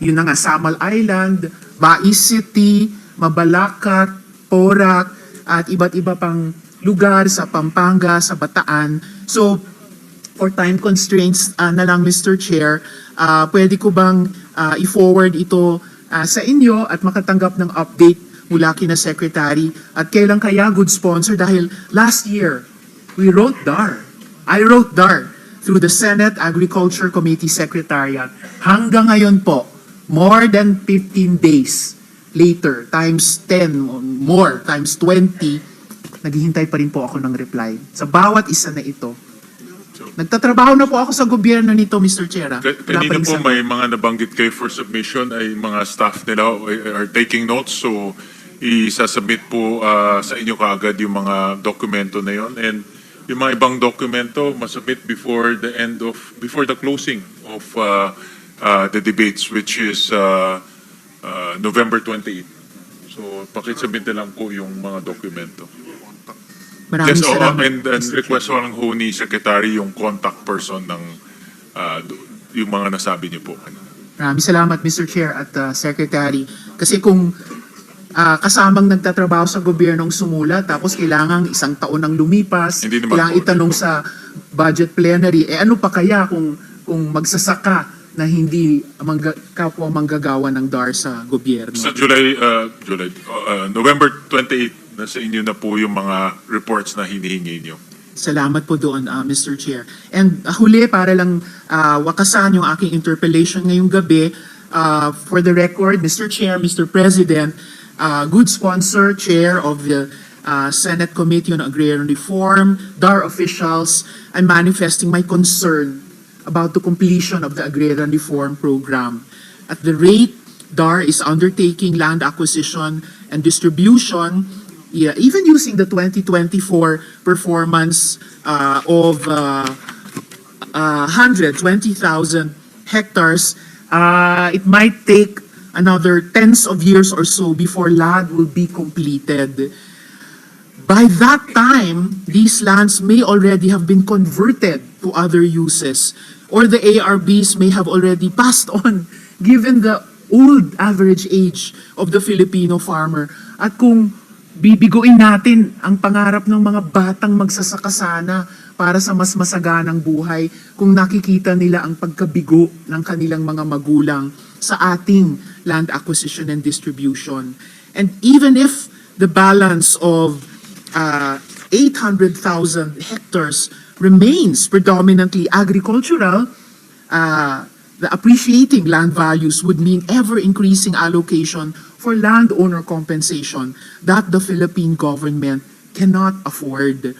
yun na nga, Samal Island, Bais City, Mabalacat, Porac, at iba't iba pang lugar sa Pampanga, sa Bataan. So, for time constraints ah, na lang, Mr. Chair, ah, pwede ko bang ah, i-forward ito ah, sa inyo at makatanggap ng update mula kina Secretary at kailan kaya good sponsor dahil last year, we wrote DAR. I wrote DAR through the Senate Agriculture Committee Secretariat. Hanggang ngayon po, more than 15 days later, times 10 or more, times 20, naghihintay pa rin po ako ng reply. Sa bawat isa na ito. Nagtatrabaho na po ako sa gobyerno nito, Mr. Pa Kanina po may mga nabanggit kayo for submission ay mga staff nila are taking notes so isasubmit po ah, sa inyo kaagad yung mga dokumento na yon and yung mga ibang dokumento masubmit before the end of before the closing of ah, ah, the debates which is ah, ah, November 28. So pakisubmit na lang po yung mga dokumento. Maraming Yes, oo, salamat. and, and request ko lang ho ni Secretary yung contact person ng do- yung mga nasabi niyo po. Maraming salamat, Mr. Chair at uh, Secretary. Kasi kung ah, kasamang nagtatrabaho sa gobyernong sumula, tapos kailangan isang taon nang lumipas, kailangan po. itanong sa budget plenary, eh ano pa kaya kung, kung magsasaka na hindi mangga, kapwa manggagawa ng DAR sa gobyerno? Sa July, uh, July, uh, November 28, nasa inyo na po yung mga reports na hinihingi niyo. Salamat po doon, ah, Mr. Chair. And ah, huli, para lang ah, wakasan yung aking interpellation ngayong gabi, ah, for the record, Mr. Chair, Mr. President, ah, good sponsor, Chair of the ah, Senate Committee on Agrarian Reform, DAR officials, I'm manifesting my concern about the completion of the Agrarian Reform Program. At the rate DAR is undertaking land acquisition and distribution, yeah, even using the 2024 performance uh, of uh, uh, 120,000 hectares, uh, it might take another tens of years or so before land will be completed. By that time, these lands may already have been converted to other uses, or the ARBs may have already passed on, given the old average age of the Filipino farmer. At kung bibiguin natin ang pangarap ng mga batang magsasaka sana para sa mas masaganang buhay, kung nakikita nila ang pagkabigo ng kanilang mga magulang sa ating land acquisition and distribution. And even if the balance of uh, 800,000 hectares remains predominantly agricultural, uh, the appreciating land values would mean ever increasing allocation for landowner compensation that the Philippine government cannot afford.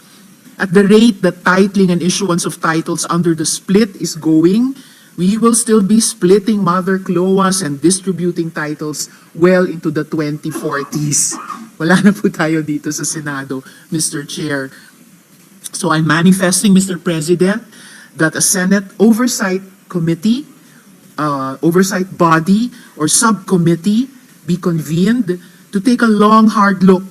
At the rate that titling and issuance of titles under the split is going, we will still be splitting mother cloas and distributing titles well into the 2040s. Wala na po tayo dito sa Senado, Mr. Chair. So I'm manifesting, Mr. President, that a Senate Oversight Committee, uh, oversight body or subcommittee be convened to take a long, hard look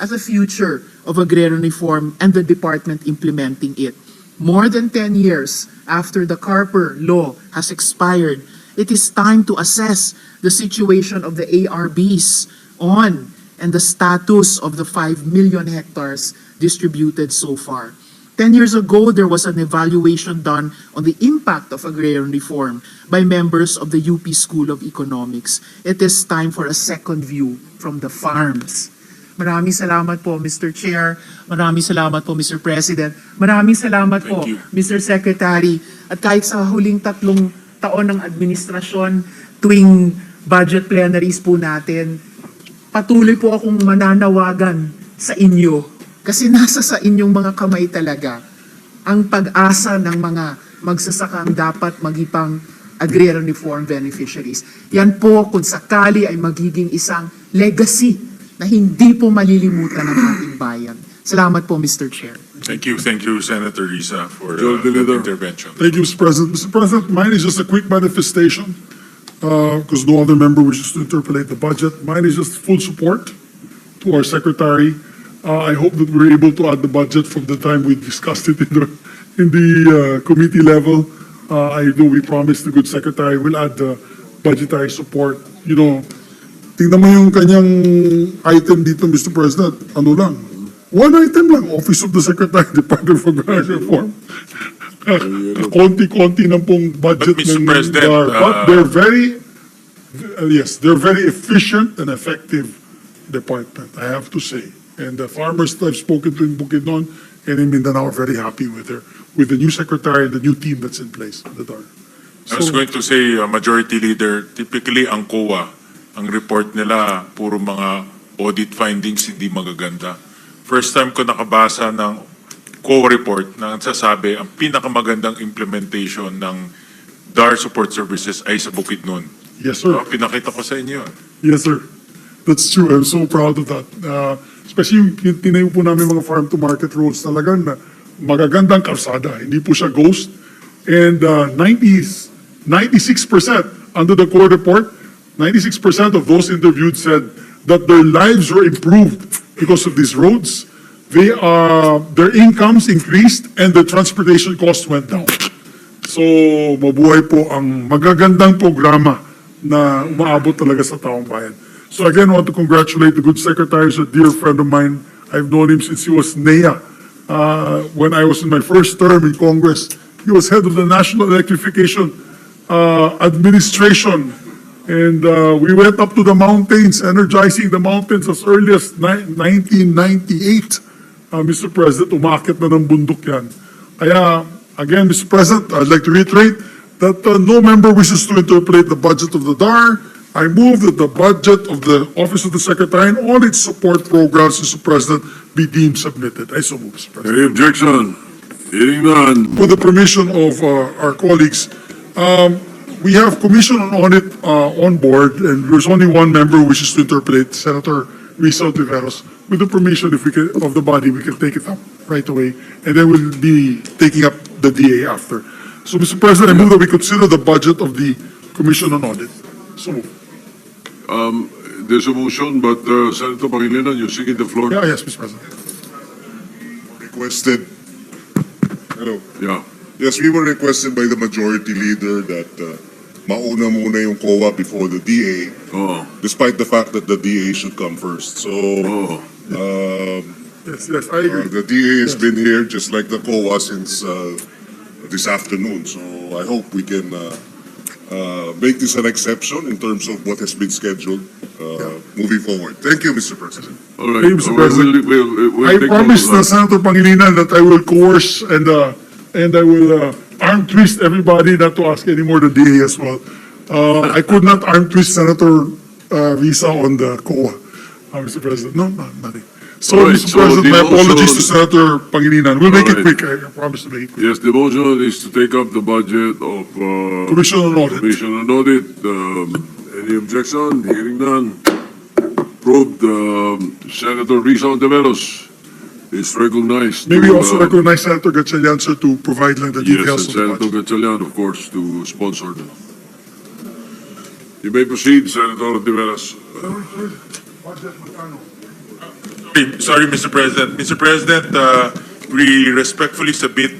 at the future of agrarian reform and the department implementing it. More than 10 years after the Carper law has expired, it is time to assess the situation of the ARBs on and the status of the 5 million hectares distributed so far. 10 years ago, there was an evaluation done on the impact of agrarian reform by members of the UP School of Economics. It is time for a second view from the farms. Maraming salamat po, Mr. Chair. Maraming salamat po, Mr. President. Maraming salamat po, Thank you. Mr. Secretary. At kahit sa huling tatlong taon ng administrasyon, tuwing budget plenaries po natin, patuloy po akong mananawagan sa inyo kasi nasa sa inyong mga kamay talaga ang pag-asa ng mga magsasakang dapat magipang agrarian reform beneficiaries. Yan po kung sakali ay magiging isang legacy na hindi po malilimutan ng ating bayan. Salamat po, Mr. Chair. Thank you, thank you, Senator Risa, for uh, that intervention. Thank you, Mr. President. Mr. President, mine is just a quick manifestation, because no other member wishes to interpolate the budget. Mine is just full support to our secretary. Uh, I hope that we're able to add the budget from the time we discussed it in the, in the uh, committee level. Uh, I know we promised the good secretary will add the, budgetary support. You know, tingnan mo yung kanyang item dito, Mr. President. Ano lang? One item lang, Office of the Secretary, Department of Agrarian Reform. Konti-konti na pong budget But, Mr. ng President, DAR. But uh, they're very, uh, yes, they're very efficient and effective department, I have to say. And the farmers I've spoken to in Bukidnon and in Mindanao are very happy with their, with the new secretary and the new team that's in place, the DAR. I was So- going to say, uh, Majority Leader, typically ang COA, ang report nila, puro mga audit findings hindi magaganda. First time ko nakabasa ng COA report na nagsasabi ang pinakamagandang implementation ng DAR support services ay sa Bukidnon. Yes, sir. Uh, pinakita ko sa inyo. Yes, sir. That's true. I'm so proud of that. Uh, especially yung tinayo po namin mga farm-to-market roads talagang na magagandang kalsada. Hindi po siya ghost. And uh, 90, 96% under the core report, 96% of those interviewed said that their lives were improved because of these roads. They are, their incomes increased and the transportation costs went down. So, mabuhay po ang magagandang programa na umaabot talaga sa taong bayan. So again, I want to congratulate the good secretary, a dear friend of mine. I've known him since he was NEA. Uh, when I was in my first term in Congress, he was head of the National Electrification uh, Administration. And uh, we went up to the mountains, energizing the mountains as early as ni- 1998. Uh, Mr. President, umakit na ng bundok yan. Again, Mr. President, I'd like to reiterate that uh, no member wishes to interpolate the budget of the DAR. I move that the budget of the Office of the Secretary and all its support programs, Mr. President, be deemed submitted. I so move, Mr. President. Any objection? Hearing none. With the permission of uh, our colleagues, um, we have Commission on Audit uh, on board, and there's only one member who wishes to interpolate, Senator Risa Tiveros. With the permission, if we can, of the body, we can take it up right away, and then we'll be taking up the DA after. So, Mr. President, I move that we consider the budget of the Commission on Audit. So, move. Um, there's a motion, but uh, Senator Pangilinan, you're seeking the floor. yeah, yes, Mr. President. requested, ano, Yeah. yes, we were requested by the majority leader that uh, mauna muna yung COA before the DA, Oh, despite the fact that the DA should come first. So, oh. um, Yes, yes, I uh, agree. the DA has been here, just like the COA, since uh, this afternoon. So I hope we can uh, uh, make this an exception in terms of what has been scheduled uh, moving forward. Thank you, Mr. President. All right. Thank you, Mr. We'll- President. We'll, we'll, we'll I take promised note of that. Senator Pangilinan that I will coerce and, uh, and I will uh, arm twist everybody not to ask any more the DA as well. Uh, I could not arm twist Senator uh, Risa on the COA, uh, Mr. President. No, no, nothing. So, right, Mr. so President, my apologies to Senator Pangilinan. We'll make it quick. I promise to make it quick. Yes, the motion is to take up the budget of, uh, Commission on Audit. Commission on Audit. Um, any objection? Hearing none. Approved, um, Senator Risa Ontiveros is recognized. Maybe to, also uh, recognize Senator Gatchalian, sir, to provide like the Yes, and details of the Senator budget. Gatchalian, of course, to sponsor them. You may proceed, Senator Ontiveros. Sorry, Mr. President. Mr. President, uh, we respectfully submit